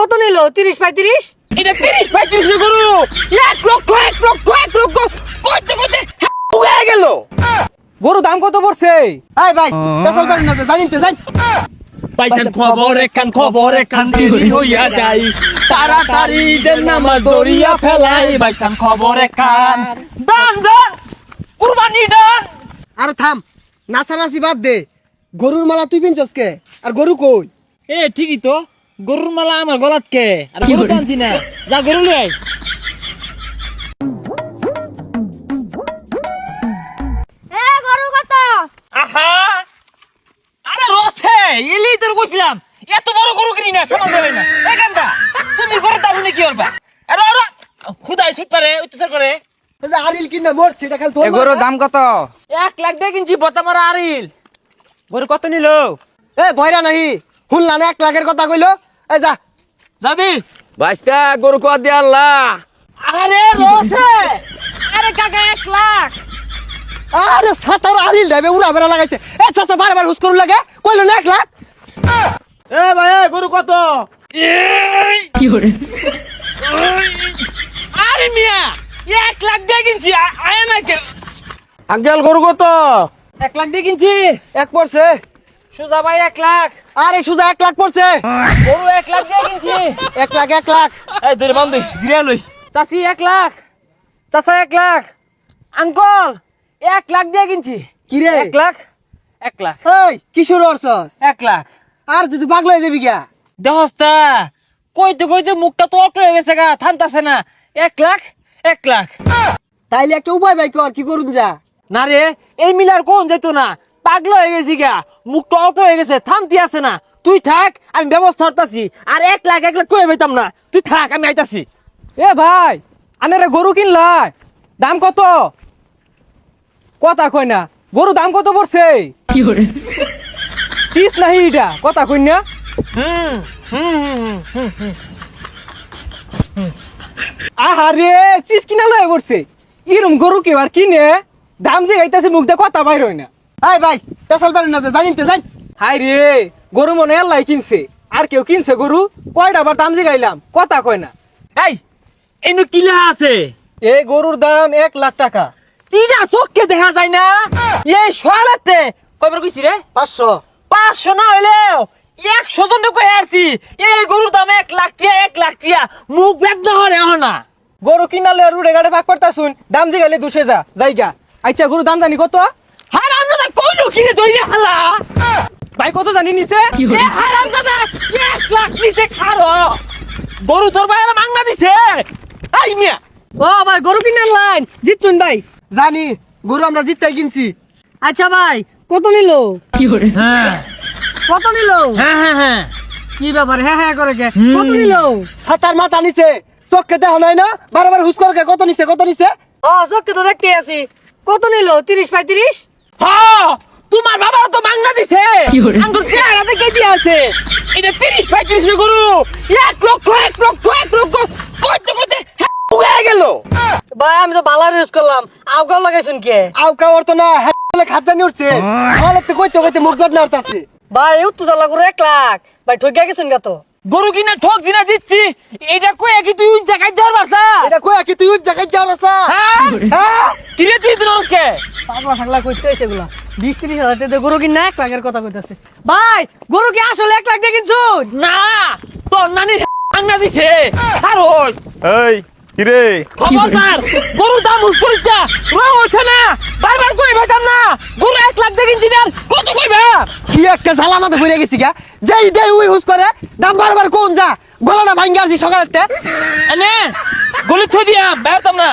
কত নিল? তিরিশ পঁয়ত্রিশ? এটা তিরিশ পঁয়ত্রিশ গরু। এক লক্ষ এক লক্ষ এক লক্ষ। কইতে কইতে হয়ে গেল। গরু দাম কত পড়ছে? এই ভাই পেছাল করেন না জানিন তো জান পাইছেন খবর একখান খবর একখান দেরি হইয়া যাই তাড়াতাড়ি দেন নামাজ দরিয়া ফেলাই। পাইছেন খবর একখান ডান ডান। কুরবানি ডান। আর থাম নাচানাচি বাদ দে। গরুর মালা তুই পিনছস কে? আর গরু কই? এ ঠিকই তো। গরুর মালা আমার গলাত কে? আর গরু টানছি না। যা গরু লই আই। এ গরু কত? আহা! আরে রসে এলি তোর কইছিলাম। এত বড় গরু কিনি না সামান দেবে না। এ তুমি গরু দাবুনি কি করবা? আরে আরে খুদাই ছুট পারে অত্যাচার করে। এই যে আরিল কিনা মরছে এটা খালি তোর গরুর দাম কত? এক লাখ দিয়ে কিনছি বতা মারা আরিল। গরু কত নিল? এ ভয়রা নাহি। শুনলা না এক লাখের কথা কইলো। এই যা। যাবি? বাইশটা গরু কত দিয়ে আল্লাহ আরে রসে! আরে কাকা এক লাখ। আরে সাতার আরিল দেবে উড়া বেড়া লাগাইছে। এ সাতা বারবার হুস করুন লাগে। কইলো না এক লাখ? এ ভাই এ গরু কত? কি করে আরে মিয়া এক লাখ দিয়ে কিনছি আ- আয় না কে আঙ্কেল গরু কত? এক লাখ দিয়ে কিনছি। এক পড়ছে। সুজা ভাই এক লাখ। আরে সুজা এক লাখ পড়ছে। গরু এক লাখ দিয়ে কিনছি। এক লাখ এক লাখ। এই ধরে বান্ধি জিরিয়া লই। চাচি এক লাখ। চাচা এক লাখ। আঙ্কল এক লাখ দিয়ে কিনছি। কি রে? এক লাখ এক লাখ। এই কিশোর অর্চস এক লাখ। আর যদি পাগল হয়ে যাবি গিয়া? দেহস্তা কইতে কইতে মুখটা তো অটো হয়ে গেছে গা থামতাছে না। এক লাখ এক লাখ। তাইলে একটা উপায় ভাই কর কি করুন যা। না রে এই মিলার কোন যেত না? পাগল হয়ে গেছি গা। মুখটা অটো হয়ে গেছে থামতি আছে না। তুই থাক আমি ব্যবস্থা করতেছি। আর এক লাখ এক লাখ কয়ে পাইতাম না। তুই থাক আমি আইতাছি। এ ভাই আনারে গরু কিনলাই। দাম কত? কথা কই না। গরু দাম কত পড়ছে? কি করে চিস নাহি এটা। কথা কই না। হুম হুম হুম হুম হুম আহারে চিস কিনা লয়ে পড়ছে। ইরম গরু কে আর কিনে। দাম যে গাইতাছে মুখ দিয়ে কথা বাইর হয় না। এই ভাই পেছাল করেন না জানিন তো জান হাই রে গরু মনে আল্লাহ কিনছে। আর কেউ কিনছে গরু? কয়টা বার দাম যে গাইলাম কথা কয় না। এই এনু কিলা আছে? এই গরুর দাম এক লাখ টাকা। তিনটা চোখকে দেখা যায় না? এই সরাতে কয়বার কইছি রে? পাঁচশো। পাঁচশো না হইলেও একশো জন কয়ে আসছি এই গরুর দাম এক লাখ টিয়া এক লাখ টিয়া। মুখ ব্যাগ না হরে না। গরু কিনালে রুড়ে গাড়ে ভাগ করতা শুন দাম যে গাইলে দুশে যা জায়গা। আচ্ছা গরু দাম জানি কত? দইরে হালা? ভাই কত জানি নিছে? এ হারাম দাদা এক লাখ নিচে খারো! গরু তোর বাইরে মাংনা দিছে? আই মিয়া! ও ভাই গরু কিনার লাইন জিতছুন ভাই। জানি গরু আমরা জিততে কিনছি। আচ্ছা ভাই কত নিল? হ্যাঁ। কত নিল? হ্যাঁ হ্যাঁ হ্যাঁ। কি ব্যাপার? হ্যাঁ হ্যাঁ করে কে? কত নিল? ছাতার মাথা নিচে চোখকে দেখা নাই না? বারবার হুস করে কত নিছে কত নিছে? ও চোখকে তো দেখতে আছি। কত নিল? তিরিশ পঁয়ত্রিশ হ্যাঁ তোমার বাবার তো মাংনা দিছে। আঙ্গুল চেহারা দেখে দিয়ে আছে? এটা তিরিশ পঁয়ত্রিশ গরু। এক লক্ষ এক লক্ষ এক লক্ষ। কইতে কইতে হয়ে গেল। ভাই আমি তো বালার ইউজ করলাম। আউকাও লাগাইছুন কে? আউ কাওয়ার তো না হ্যাঁ খাজা নিয়ে উঠছে। তাহলে তো কইতে কইতে মুখ বদনা উঠতাছে ভাই উত্তর দালা করে এক লাখ। ভাই ঠকিয়া গেছুন গা তো। গরু কিনা ঠক দিনা দিচ্ছি। এটা কয়ে কি তুই জায়গায় যাওয়ার বাসা? এটা কই কি তুই জায়গায় যাও রাস্তা হ্যাঁ হ্যাঁ কিরে তুই দিনসকে পাগলা ছাগলা কইতে হইছে এগুলা। বিশ তিরিশ হাজার টাকা গরু কিনা এক লাখের কথা কইতাছে। ভাই গরু কি আসলে এক লাখ দিয়ে না তোর নানির মাংনা দিছে। খারোস এই কিরে খবরদার গরুর দাম হুস করিস না। রং হচ্ছে না। বারবার কই ভাইতাম না গরু এক লাখ দিয়ে কিনছি না কত কইবা কি একটা ঝালা মাথা ঘুরে গেছি গা। যেই দেই উই হুস করে দাম বারবার কোন যা। গলাটা ভাঙ্গা আসি সকালে এনে গলি থই দিয়া বেরতাম না।